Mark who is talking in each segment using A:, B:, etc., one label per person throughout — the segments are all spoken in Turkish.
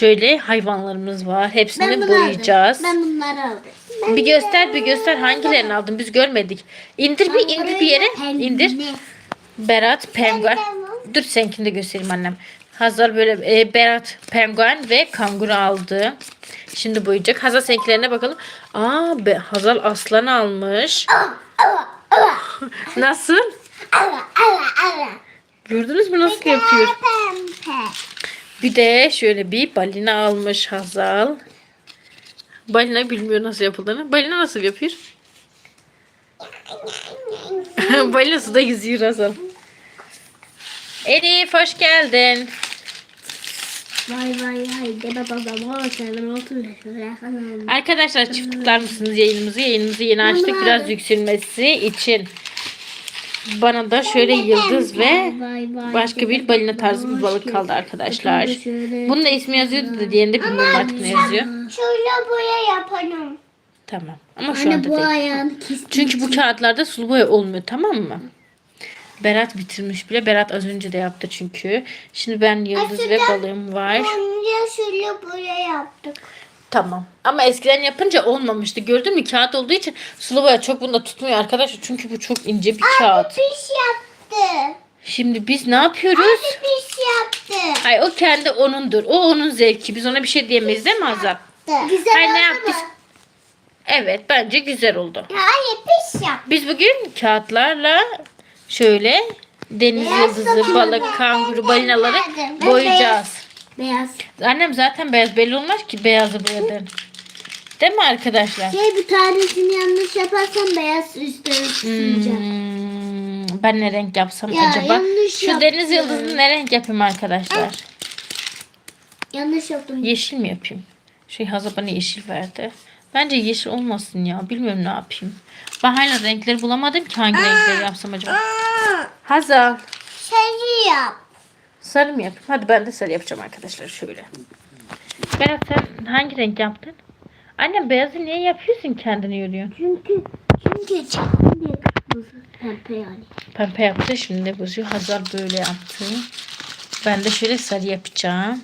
A: Şöyle hayvanlarımız var. Hepsini
B: Ben
A: boyayacağız.
B: aldım. Ben bunları aldım.
A: Bir göster bir göster hangilerini aldın biz görmedik. İndir bir indir bir yere indir. Berat penguen. Dur seninkini de göstereyim annem. Hazal böyle e, Berat penguen ve kanguru aldı. Şimdi boyayacak. Hazal seninkilerine bakalım. Aa be, Hazal aslan almış. Nasıl? Gördünüz mü nasıl yapıyor? Bir de şöyle bir balina almış Hazal. Balina bilmiyor nasıl yapıldığını. Balina nasıl yapıyor? balina suda yüzüyor Hazal. Elif hoş geldin.
B: Vay vay vay. De baba baba bakalım otur. Şuraya falan.
A: Arkadaşlar çift tıklar mısınız yayınımızı? Yayınımızı yeni açtık biraz yükselmesi için. Bana da şöyle yıldız ve başka bir balina tarzı bir balık kaldı arkadaşlar. Bunun da ismi yazıyordu da diğerinde bilmiyorum artık ne yazıyor.
B: Şöyle boya yapalım.
A: Tamam ama şu anda değil. Çünkü bu kağıtlarda sulu boya olmuyor tamam mı? Berat bitirmiş bile. Berat az önce de yaptı çünkü. Şimdi ben yıldız ve balığım var.
B: Önce şöyle boya yaptık.
A: Tamam. Ama eskiden yapınca olmamıştı. Gördün mü? Kağıt olduğu için sulu boya çok bunda tutmuyor arkadaşlar. Çünkü bu çok ince bir kağıt.
B: Piş yaptı.
A: Şimdi biz ne yapıyoruz?
B: Piş yaptı.
A: Ay o kendi onundur. O onun zevki. Biz ona bir şey diyemeyiz değil mi Azap?
B: Güzel
A: Hayır, ne yaptık? Evet bence güzel oldu.
B: Hayır piş yap.
A: Biz bugün kağıtlarla şöyle deniz yıldızı, balık, kanguru, balinaları boyayacağız.
B: Beyaz.
A: Annem zaten beyaz belli olmaz ki beyazı boyadın. Değil mi arkadaşlar?
B: Şey bir tanesini yanlış yaparsan beyaz üstüne tutacak.
A: Hmm, ben ne renk yapsam
B: Ya,
A: acaba?
B: yanlış
A: Şu
B: yaptın.
A: deniz yıldızını ne renk yapayım arkadaşlar?
B: Yanlış yaptım.
A: Yeşil mi yapayım? Şey Hazal bana yeşil verdi. Bence yeşil olmasın ya. Bilmiyorum ne yapayım. Ben hala renkleri bulamadım ki hangi renkleri yapsam acaba. Hazal.
B: Sarı yap.
A: Sarı mı yapayım? Hadi ben de sarı yapacağım arkadaşlar şöyle. Berat sen hangi renk yaptın? Annem beyazı niye yapıyorsun kendini yoruyorsun?
B: Çünkü çünkü kırmızı pembe yani.
A: Pembe yaptı şimdi bozuyor. Hazal böyle yaptı. Ben de şöyle sarı yapacağım.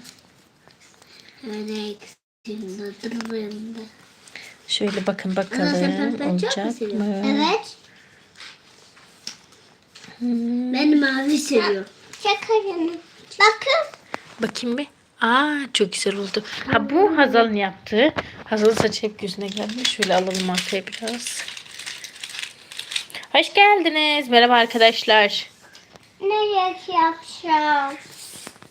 B: Öyle ikisinde durumda.
A: Şöyle bakın bakalım olacak mı?
B: Evet.
A: Hmm,
B: Ben mavi seviyorum. Şakarını. Bakın.
A: Bakayım bir. Aa çok güzel oldu. Ha bu Hazal'ın yaptığı. Hazal'ın saçı hep gözüne gelmiş. Şöyle alalım arkaya biraz. Hoş geldiniz. Merhaba arkadaşlar.
B: Ne yak yapacağım?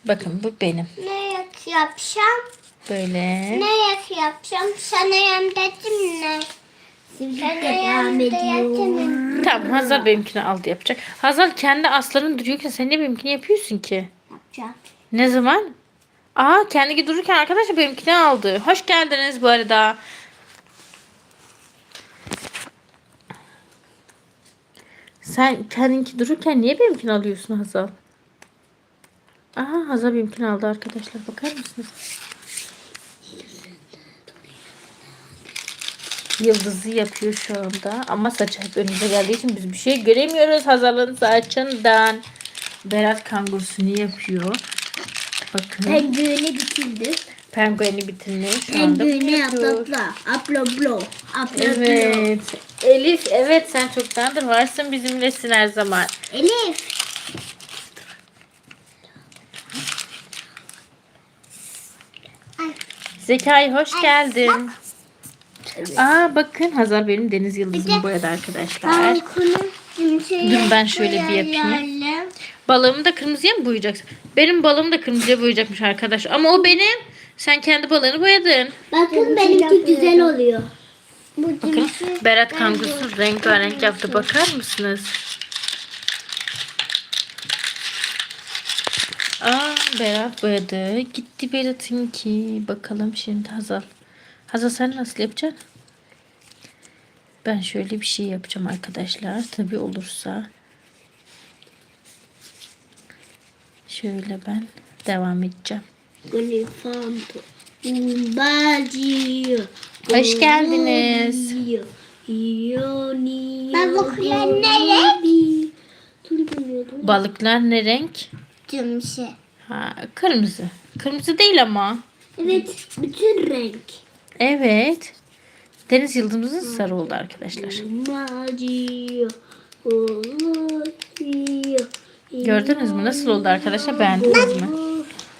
A: Bakın bu benim.
B: Ne yak yapacağım?
A: Böyle.
B: Ne yak yapacağım? Sana yan dedim ne? Yan dedim.
A: Tamam Hazal benimkini aldı yapacak. Hazal kendi aslanın duruyorken sen ne benimkini yapıyorsun ki?
B: Yapacağım.
A: Ne zaman? Aa kendi dururken arkadaşlar benimkini aldı. Hoş geldiniz bu arada. Sen kendinki dururken niye benimkini alıyorsun Hazal? Aha Hazal benimkini aldı arkadaşlar. Bakar mısınız? Yıldızı yapıyor şu anda. Ama saçı hep önümüze geldiği için biz bir şey göremiyoruz Hazal'ın saçından. Berat kangurusunu yapıyor. Bakın.
B: Pengueni bitirdi.
A: Pengueni bitirmiş. Şu anda
B: Pengueni
A: yapıyor.
B: atlatla. Aplo blo. Aplo blo.
A: Evet. Elif evet sen çoktandır varsın bizimlesin her zaman.
B: Elif.
A: Zekai hoş geldin. Aa bakın Hazal benim deniz yıldızını boyadı arkadaşlar. Dur ben şöyle bir yapayım. Balığımı da kırmızıya mı boyayacaksın? Benim balığımı da kırmızıya boyayacakmış arkadaş. Ama o benim. Sen kendi balığını boyadın.
B: Bakın benimki güzel oluyor. Bu
A: Bakın Berat kangurusu rengarenk yaptı. Bakar mısınız? Aa Berat boyadı. Gitti Berat'ınki. Bakalım şimdi Hazal. Hazal sen nasıl yapacaksın? Ben şöyle bir şey yapacağım arkadaşlar. Tabi olursa. Şöyle ben devam edeceğim. Hoş geldiniz.
B: Balıklar? Dur bilmiyordum.
A: Balıklar ne renk?
B: Cimşi.
A: Ha, kırmızı. Kırmızı değil ama.
B: Evet, bütün renk.
A: Evet. Deniz yıldızımız sarı oldu arkadaşlar. Gördünüz mü? Nasıl oldu arkadaşlar? Beğendiniz mi?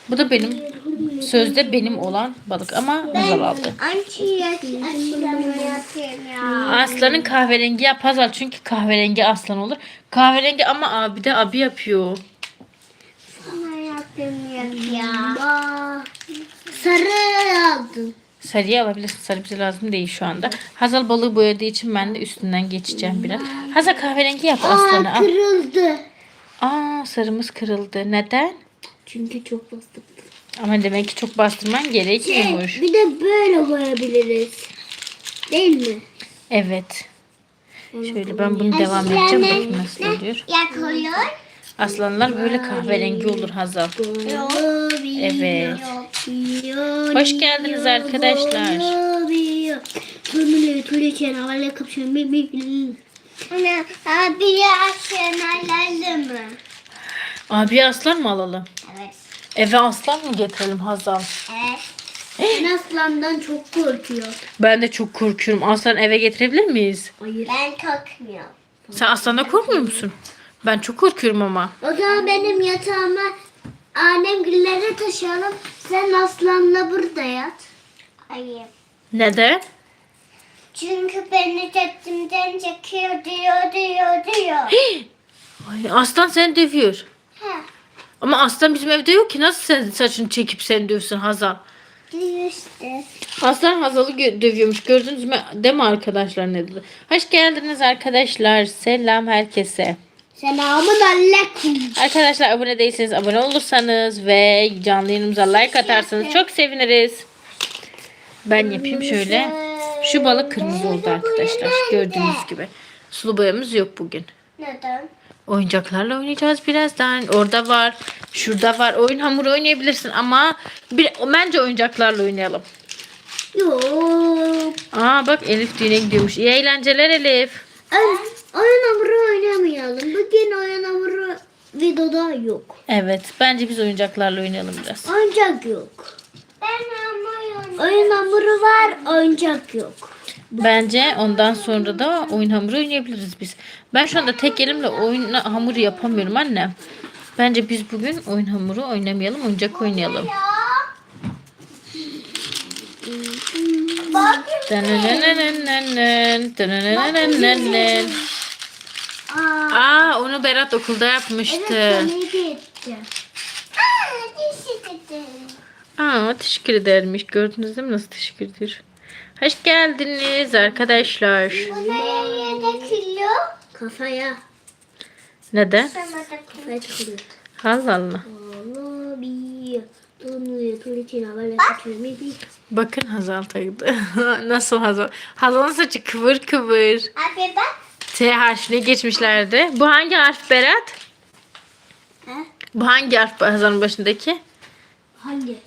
A: Bu da benim sözde benim olan balık ama Hazal aldı. Aslanın kahverengi yap Hazal çünkü kahverengi aslan olur. Kahverengi ama abi de abi yapıyor.
B: Sana yapıyorum ya. Sarı aldım.
A: Sarıyı alabilirsin. Sarı bize lazım değil şu anda. Hazal balığı boyadığı için ben de üstünden geçeceğim biraz. Hazal kahverengi yap aslanı.
B: Aa
A: Al.
B: kırıldı.
A: Aa sarımız kırıldı. Neden?
B: Çünkü çok bastık.
A: Ama demek ki çok bastırman gerekiyormuş.
B: Bir de böyle boyayabiliriz. Değil mi?
A: Evet. Şöyle ben bunu devam edeceğim. Bakayım nasıl oluyor.
B: Yakılıyor.
A: Aslanlar böyle kahverengi olur Hazal. Evet. Hoş geldiniz arkadaşlar.
B: Abi aşağınalarlı mı?
A: Abi aslan mı alalım?
B: Evet.
A: Eve aslan mı getirelim Hazal?
B: Evet. Ben aslandan çok korkuyorum.
A: Ben de çok korkuyorum. Aslan eve getirebilir miyiz?
B: Hayır. Ben korkmuyorum.
A: Sen aslandan korkmuyor musun? Ben çok korkuyorum ama.
B: O zaman benim yatağıma annemgillere taşıyalım. Sen aslanla burada yat. Hayır.
A: Neden?
B: Çünkü beni çektimden çekiyor diyor diyor diyor.
A: Ay, aslan seni dövüyor.
B: ha.
A: Ama aslan bizim evde yok ki. Nasıl sen saçını çekip seni dövsün Hazal?
B: Diyor işte.
A: Aslan Hazal'ı gö- dövüyormuş. Gördünüz mü? Değil mi arkadaşlar ne dedi? Hoş geldiniz arkadaşlar. Selam herkese.
B: Selamun aleyküm.
A: Arkadaşlar abone değilseniz abone olursanız ve canlı yayınımıza like atarsanız çok seviniriz. Ben yapayım şöyle. Şu balık kırmızı oldu arkadaşlar. Gördüğünüz gibi. Sulu boyamız yok bugün.
B: Neden?
A: Oyuncaklarla oynayacağız birazdan. Orada var. Şurada var. Oyun hamuru oynayabilirsin ama bir, bence oyuncaklarla oynayalım.
B: Yok.
A: Aa bak Elif düğüne gidiyormuş. İyi eğlenceler Elif.
B: Oyun, oyun hamuru oynamayalım. Bugün oyun hamuru videoda yok.
A: Evet bence biz oyuncaklarla oynayalım biraz.
B: Oyuncak yok. Ben hamur Oyun hamuru var, oyuncak yok.
A: Bence ondan sonra da oyun hamuru oynayabiliriz biz. Ben şu anda tek elimle oyun hamuru yapamıyorum anne. Bence biz bugün oyun hamuru oynamayalım, oyuncak oynayalım.
B: Bak. Aa,
A: Aa onu Berat okulda yapmıştı.
B: evet, sana hediye edeceğim. Aa, teşekkür ederim.
A: Aa teşekkür edermiş. Gördünüz değil mi nasıl teşekkür ediyor? Hoş geldiniz arkadaşlar.
B: Kafaya yedek kilo. Kafaya.
A: Neden?
B: Kafaya takılıyor.
A: Allah Allah. Bakın Hazal taktı. nasıl Hazal? Hazal'ın saçı kıvır kıvır.
B: Abi bak.
A: T harfine geçmişlerdi. Bu hangi harf Berat?
B: Ha?
A: Bu hangi harf Hazal'ın başındaki?
B: Hangi?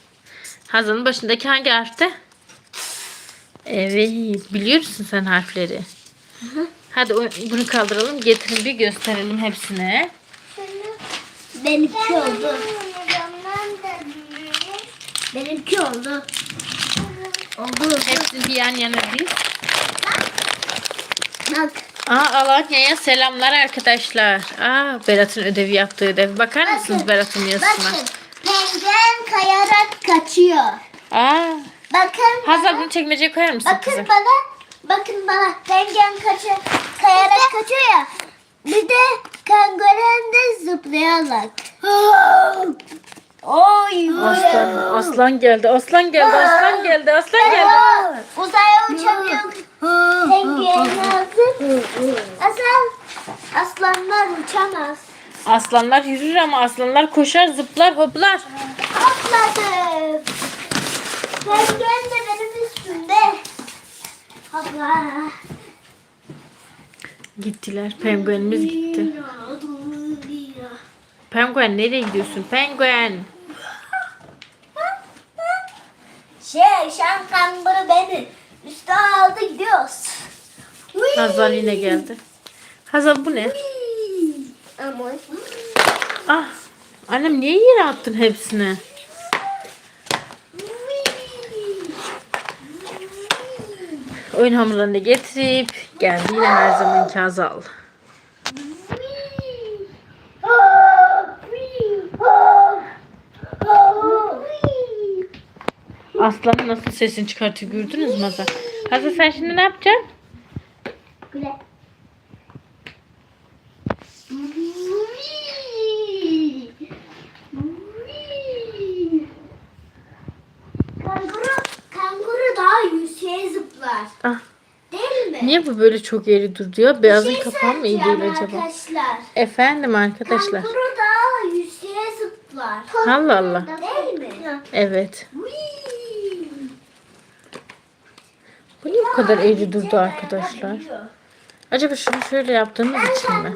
A: Hazal'ın başındaki hangi harfte? Evet. Biliyorsun sen harfleri. Hadi o- bunu kaldıralım. Getirin bir gösterelim hepsine.
B: Benimki oldu. Benimki oldu. Oldu.
A: Hepsini bir yan yana diz.
B: Bak.
A: Aa Alanya'ya selamlar arkadaşlar. Aa Berat'ın ödevi yaptığı ödev. Bakar mısınız Berat'ın yazısına?
B: Bakın. Penguen kayarak kaçıyor.
A: Aa
B: Bakın.
A: Hazal bunu çekmeceye koyar mısın
B: Bakın
A: kızım?
B: bana. Bakın bana. Penguen kaçıyor. Kayarak kaçıyor ya. Bir de kangren de zıplayarak. Oy.
A: Aslan, aslan geldi, aslan geldi, aslan geldi, aslan geldi.
B: Uzaya uçamıyor. Penguen lazım. Aslan. Aslanlar uçamaz.
A: Aslanlar yürür ama aslanlar koşar, zıplar, hoplar.
B: Atladım. Penguen de benim üstümde. Hopla.
A: Gittiler, penguenimiz gitti. Penguen nereye gidiyorsun? Penguen.
B: Şey, şankambırı beni üstüne aldı gidiyoruz.
A: Hazal yine geldi. Hazal bu ne? Ah. Annem niye yere attın hepsini? Oyun hamurlarını getirip geldi yine her zamanki Hazal. Aslan nasıl sesini çıkartıyor gördünüz mü Hazal? Hazal sen şimdi ne yapacaksın?
B: Güle. Kanguru, kanguru daha yükseğe zıplar.
A: Ah,
B: Değil mi?
A: niye bu böyle çok eğri durdu ya? Beyazın
B: şey
A: kapağı mı iyi değil acaba?
B: Arkadaşlar.
A: Efendim arkadaşlar.
B: Kanguru daha yükseğe zıplar.
A: Allah Allah.
B: Değil mi?
A: Evet.
B: Whee!
A: Bu niye bu kadar eğri durdu arkadaşlar? Acaba şunu şöyle yaptığımız için mi?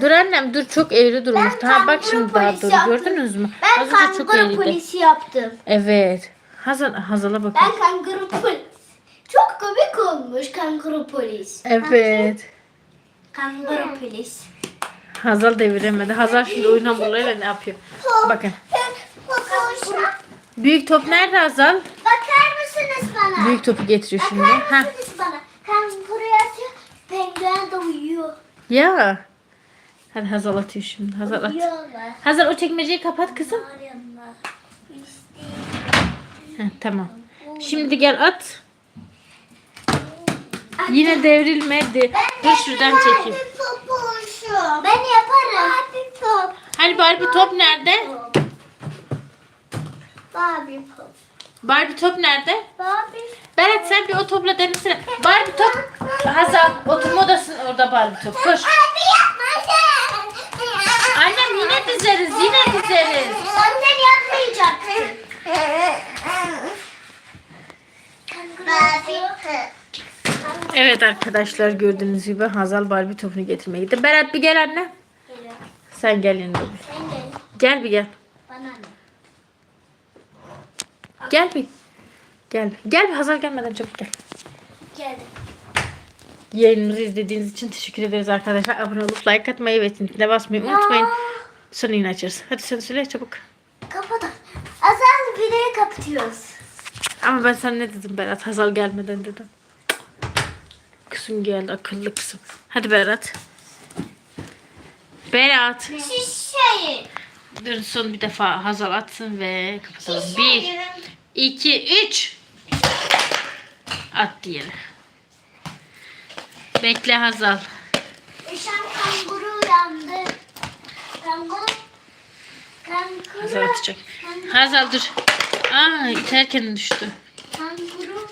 A: Dur annem dur çok eğri durmuş.
B: Ben
A: Ha bak şimdi daha
B: yaptım.
A: gördünüz mü?
B: Ben
A: Az önce çok
B: kanguru
A: eğriydi.
B: polisi yaptım.
A: Evet. Hazal, Hazal'a bakın.
B: Ben kanguru polis. Çok komik olmuş kanguru polis.
A: Evet.
B: Kanguru polis.
A: Hazal deviremedi. Hazal şimdi oyun hamurlarıyla ne yapıyor? Bakın. Büyük top nerede Hazal?
B: Bakar mısınız bana?
A: Büyük topu getiriyor şimdi.
B: Bakar
A: Ha.
B: mısınız bana? Kanguru yatıyor, penguen de uyuyor.
A: Ya. Hadi Hazal atıyor şimdi. Hazal at.
B: Uyuyorlar.
A: Hazal o çekmeceyi kapat kızım.
B: Arıyorlar.
A: Heh, tamam. Şimdi gel at. Yine devrilmedi. Dur şuradan çekeyim.
B: Ben yaparım. Barbie top.
A: Hani Barbie top nerede?
B: Barbie top.
A: Barbie top nerede?
B: Barbie.
A: Berat sen bir o topla denesene. Barbie top. Hazal oturma odasın orada Barbie top. Koş.
B: Barbie yapma
A: Annem yine dizeriz yine dizeriz.
B: Annen yapmayacaksın. Barbie.
A: Evet arkadaşlar gördüğünüz gibi Hazal Barbie topunu getirmeye gitti. Berat bir gel anne.
B: Geliyor.
A: Sen gel yanıma bir.
B: Sen gel.
A: Gel bir gel.
B: Bana ne?
A: Gel bir. Gel. Gel bir Hazal gelmeden çabuk gel.
B: Gel.
A: Yayınımızı izlediğiniz için teşekkür ederiz arkadaşlar. Abone olup like atmayı ve tintine basmayı unutmayın. Sonra yine açarız. Hadi sen söyle çabuk.
B: Kapat. Azal videoyu kapatıyoruz.
A: Ama ben sana ne dedim Berat? Hazal gelmeden dedim. Kızım geldi akıllı kızım. Hadi Berat. Berat.
B: Şişeyi.
A: Dur son bir defa Hazal atsın ve kapatalım. Bir, iki, üç. At diyelim. Bekle Hazal.
B: Düşen kanguru uyandı. Kanguru.
A: Hazal
B: Kanguru.
A: atacak. Hazal dur. Aa iterken düştü.
B: Kanguru.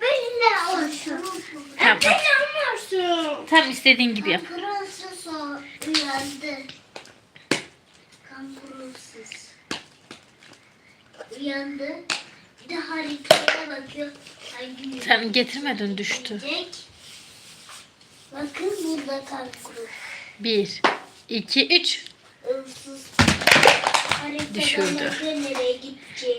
B: Benimle olsun.
A: Tamam. Tam istediğin gibi yap.
B: Kangurunsuz o uyandı. Kangurunsuz. Uyandı. Bir de haritaya bakıyor.
A: Sen getirmedin düştü.
B: Bakın burada kanguru.
A: Bir, iki, üç.
B: Haritadan
A: Düşürdü.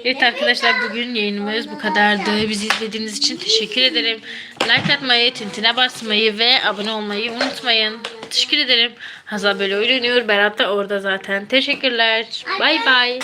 A: Evet arkadaşlar bugün yayınımız bu kadardı. Bizi izlediğiniz için teşekkür ederim. Like atmayı, tintine basmayı ve abone olmayı unutmayın. Teşekkür ederim. Hazal böyle oynuyor. Berat da orada zaten. Teşekkürler. Bay bay.